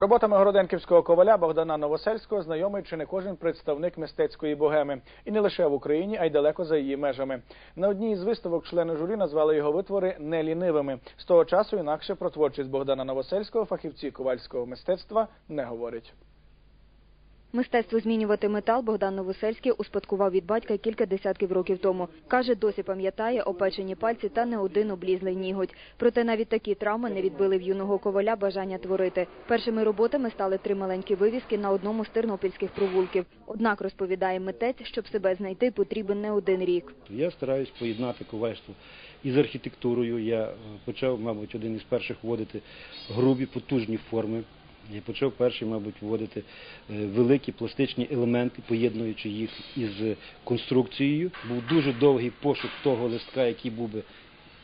Роботами городенківського коваля Богдана Новосельського знайомий чи не кожен представник мистецької богеми, і не лише в Україні, а й далеко за її межами. На одній із виставок члени журі назвали його витвори нелінивими. З того часу інакше про творчість Богдана Новосельського фахівці ковальського мистецтва не говорять. Мистецтво змінювати метал Богдан Новосельський успадкував від батька кілька десятків років тому. Каже, досі пам'ятає опечені пальці та не один облізлий ніготь. Проте навіть такі травми не відбили в юного коваля бажання творити. Першими роботами стали три маленькі вивіски на одному з тернопільських провулків. Однак, розповідає митець, щоб себе знайти, потрібен не один рік. Я стараюсь поєднати ковальство із архітектурою. Я почав, мабуть, один із перших вводити грубі, потужні форми. Я почав перший, мабуть, вводити е, великі пластичні елементи, поєднуючи їх із конструкцією. Був дуже довгий пошук того листка, який був би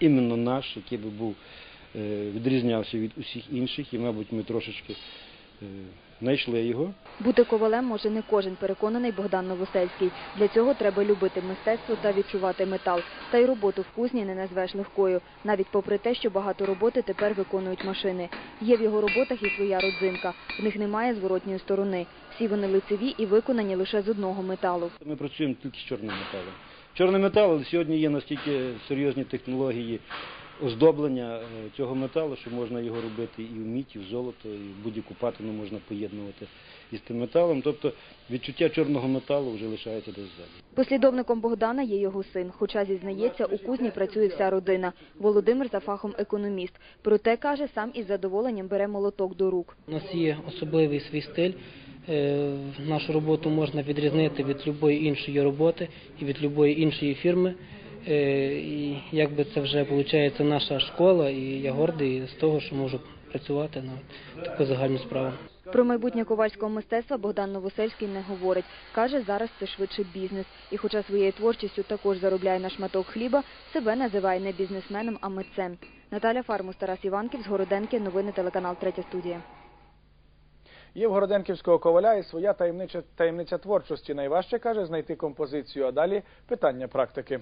іменно наш, який би був е, відрізнявся від усіх інших, і, мабуть, ми трошечки знайшли його. Бути ковалем може не кожен, переконаний Богдан Новосельський. Для цього треба любити мистецтво та відчувати метал. Та й роботу в кузні не назвеш легкою, навіть попри те, що багато роботи тепер виконують машини. Є в його роботах і своя родзинка. В них немає зворотньої сторони. Всі вони лицеві і виконані лише з одного металу. Ми працюємо тільки з чорним металом. Чорний метал, але сьогодні є настільки серйозні технології оздоблення е, цього металу, що можна його робити і в мідь, і в золото, і в будь-яку патину можна поєднувати із тим металом. Тобто відчуття чорного металу вже лишається десь ззаду. Послідовником Богдана є його син. Хоча, зізнається, у кузні працює вся родина. Володимир за фахом економіст. Проте, каже, сам із задоволенням бере молоток до рук. У нас є особливий свій стиль. Е, Нашу роботу можна відрізнити від будь-якої іншої роботи і від будь-якої іншої фірми. Е, І якби це вже виходить наша школа, і я гордий з того, що можу працювати на таку загальну справу. Про майбутнє ковальського мистецтва Богдан Новосельський не говорить. Каже, зараз це швидше бізнес. І хоча своєю творчістю також заробляє на шматок хліба, себе називає не бізнесменом, а митцем. Наталя Фармус, Тарас Іванків з Городенки. Новини телеканал Третя студія. Є в Городенківського коваля і своя таємнича таємниця творчості. Найважче каже знайти композицію, а далі питання практики.